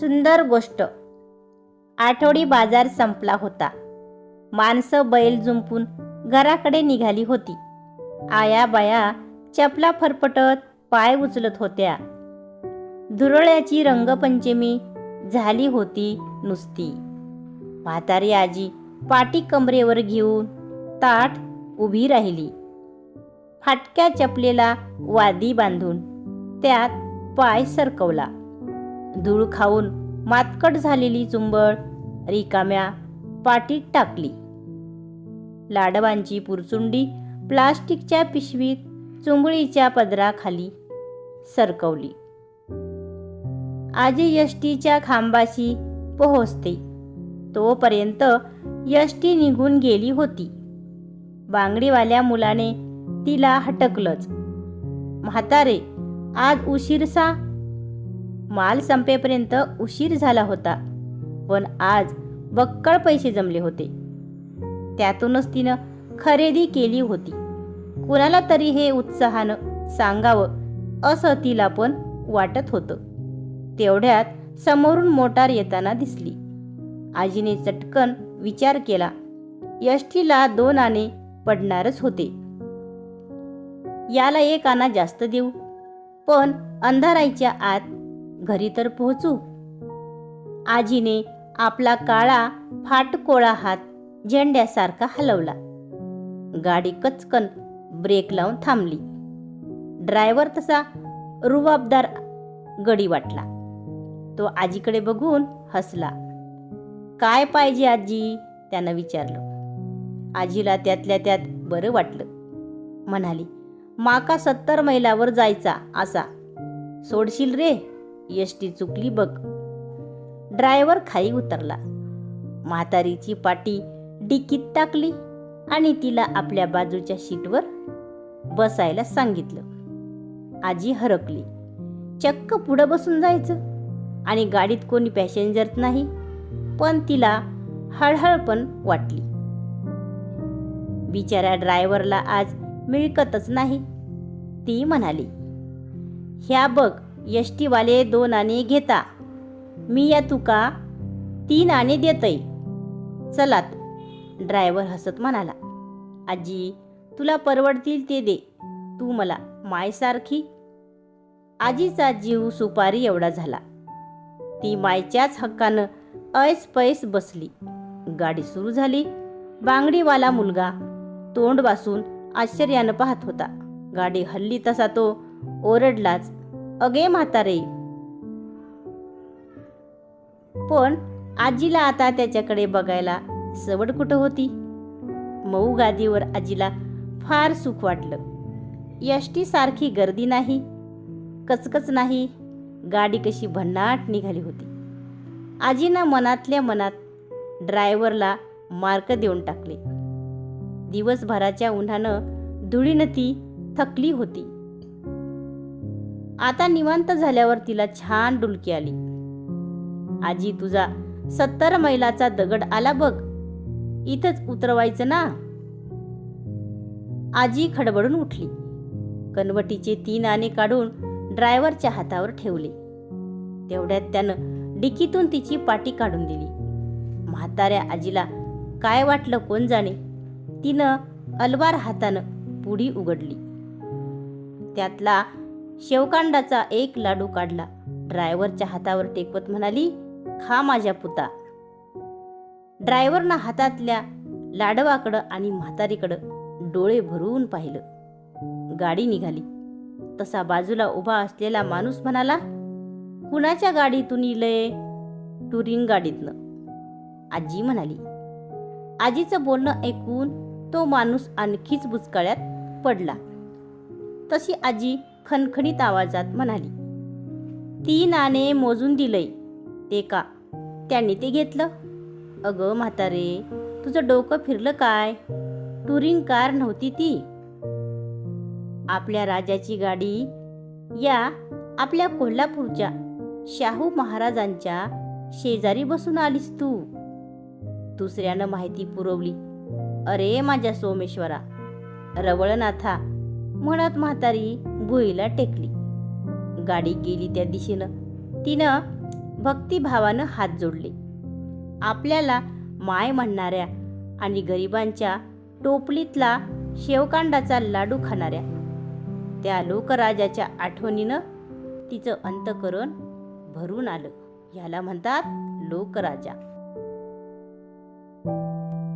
सुंदर गोष्ट. आठवडी बाजार संपला होता. माणसं बैल जुंपून घराकडे निघाली होती. आया बाया चपला फरफटत पाय उचलत होत्या. धुरळ्याची रंगपंचमी झाली होती नुसती. म्हातारी आजी पाटी कमरेवर घेऊन ताट उभी राहिली. फाटक्या चपलेला वादी बांधून त्यात पाय सरकवला. धूळ खाऊन मातकट झालेली चुंबळ रिकाम्या पाटीत टाकली. लाडवांची पुरचुंडी प्लास्टिकच्या पिशवीत चुंबळीच्या पदराखाली सरकवली. आजी यष्टीच्या खांबाशी पोहोचते. तोपर्यंत यष्टी निघून गेली होती. बांगडीवाल्या मुलाने तिला हटकलंच. म्हातारे आज उशीरसा माल संपेपर्यंत उशीर झाला होता. पण आज बक्कळ पैसे जमले होते. त्यातूनच तिनं खरेदी केली होती. कुणाला तरी हे उत्साहानं सांगावं असं तिला पण वाटत होतं. तेवढ्यात समोरून मोटार येताना दिसली. आजीने चटकन विचार केला. यष्टीला दोन आणे पडणारच होते. याला एक आणा जास्त देऊ. पण अंधाराईच्या आत घरी तर पोहोचू. आजीने आपला काळा फाटकोळा हात झेंड्यासारखा हलवला. गाडी कचकन ब्रेक लावून थांबली. ड्रायव्हर तसा रुबाबदार गडी वाटला. तो आजीकडे बघून हसला. काय पाहिजे आजी? त्यानं विचारलं. आजीला त्यातल्या त्यात बरं वाटलं. म्हणाली माका सत्तर मैलावर जायचा असा. सोडशील रे? यष्टी चुकली बघ. ड्रायव्हर खाली उतरला. म्हातारीची पाटी डिकीत टाकली आणि तिला आपल्या बाजूच्या शीटवर बसायला सांगितलं. आजी हरकली चक्क पुढं बसून जायचं आणि गाडीत कोणी पॅसेंजर नाही पण तिला हळहळ पण वाटली. बिचाऱ्या ड्रायव्हरला आज मिळकतच नाही ती म्हणाली. ह्या बघ यष्टीवाले दोन आणे घेता. मी या तुका तीन आणे देतय. चलात ड्रायव्हर हसत म्हणाला आजी तुला परवडतील ते दे. तू मला मायसारखी आजीचा जीव सुपारी एवढा झाला. ती मायच्याच हक्कानं ऐस पैस बसली. गाडी सुरू झाली. बांगडीवाला मुलगा तोंड वासून आश्चर्यानं पाहत होता. गाडी हल्ली तसा तो ओरडलाच अगे म्हातारे. पण आजीला आता त्याच्याकडे बघायला सवड कुठं होती? मऊ गादीवर आजीला फार सुख वाटलं. यष्टी सारखी गर्दी नाही कचकच नाही गाडी कशी भन्नाट निघाली होती. आजीनं मनातल्या मनात ड्रायव्हरला मार्क देऊन टाकले. दिवसभराच्या उन्हानं धुळीनं ती थकली होती. आता निवांत झाल्यावर तिला छान डुलकी आली. आजी तुझा सत्तर मैलाचा दगड आला बघ. इथंच उतरवायचं ना? आजी खडबडून उठली. कनवटीचे तीन आणे काढून ड्रायव्हरच्या हातावर ठेवले. तेवढ्यात त्यानं डिकीतून तिची पाटी काढून दिली. म्हाताऱ्या आजीला काय वाटलं कोण जाणे? तिनं अलवार हातानं पुडी उघडली. त्यातला शेवकांडाचा एक लाडू काढला. ड्रायव्हरच्या हातावर टेकवत म्हणाली खा माझ्या पुता. ड्रायव्हरनं हातातल्या लाडवाकडं आणि म्हातारीकडं डोळे भरून पाहिलं. गाडी निघाली. तसा बाजूला उभा असलेला माणूस म्हणाला कुणाच्या गाडीतून इलंय? टुरिंग गाडीतनं. आजी म्हणाली आजीचं बोलणं ऐकून तो माणूस आणखीच बुचकाळ्यात पडला. तशी आजी खणखणीत आवाजात म्हणाली ती नाणे मोजून दिलंय. ते का? त्यांनी ते घेतलं? अगं म्हातारे तुझं डोकं फिरलं काय? टुरिंग कार नव्हती ती. आपल्या राजाची गाडी या आपल्या कोल्हापूरच्या शाहू महाराजांच्या शेजारी बसून आलीस तू. दुसऱ्यानं माहिती पुरवली. अरे माझ्या सोमेश्वरा रवळनाथा म्हणत म्हातारी भुईला टेकली. गाडी गेली त्या दिशेनं. तिनं भक्तिभावानं हात जोडले. आपल्याला माय म्हणणाऱ्या आणि गरिबांच्या टोपलीतला शेवकांडाचा लाडू खाणाऱ्या त्या लोकराजाच्या आठवणीनं तिचं अंतकरण भरून आलं. ह्याला म्हणतात लोकराजा.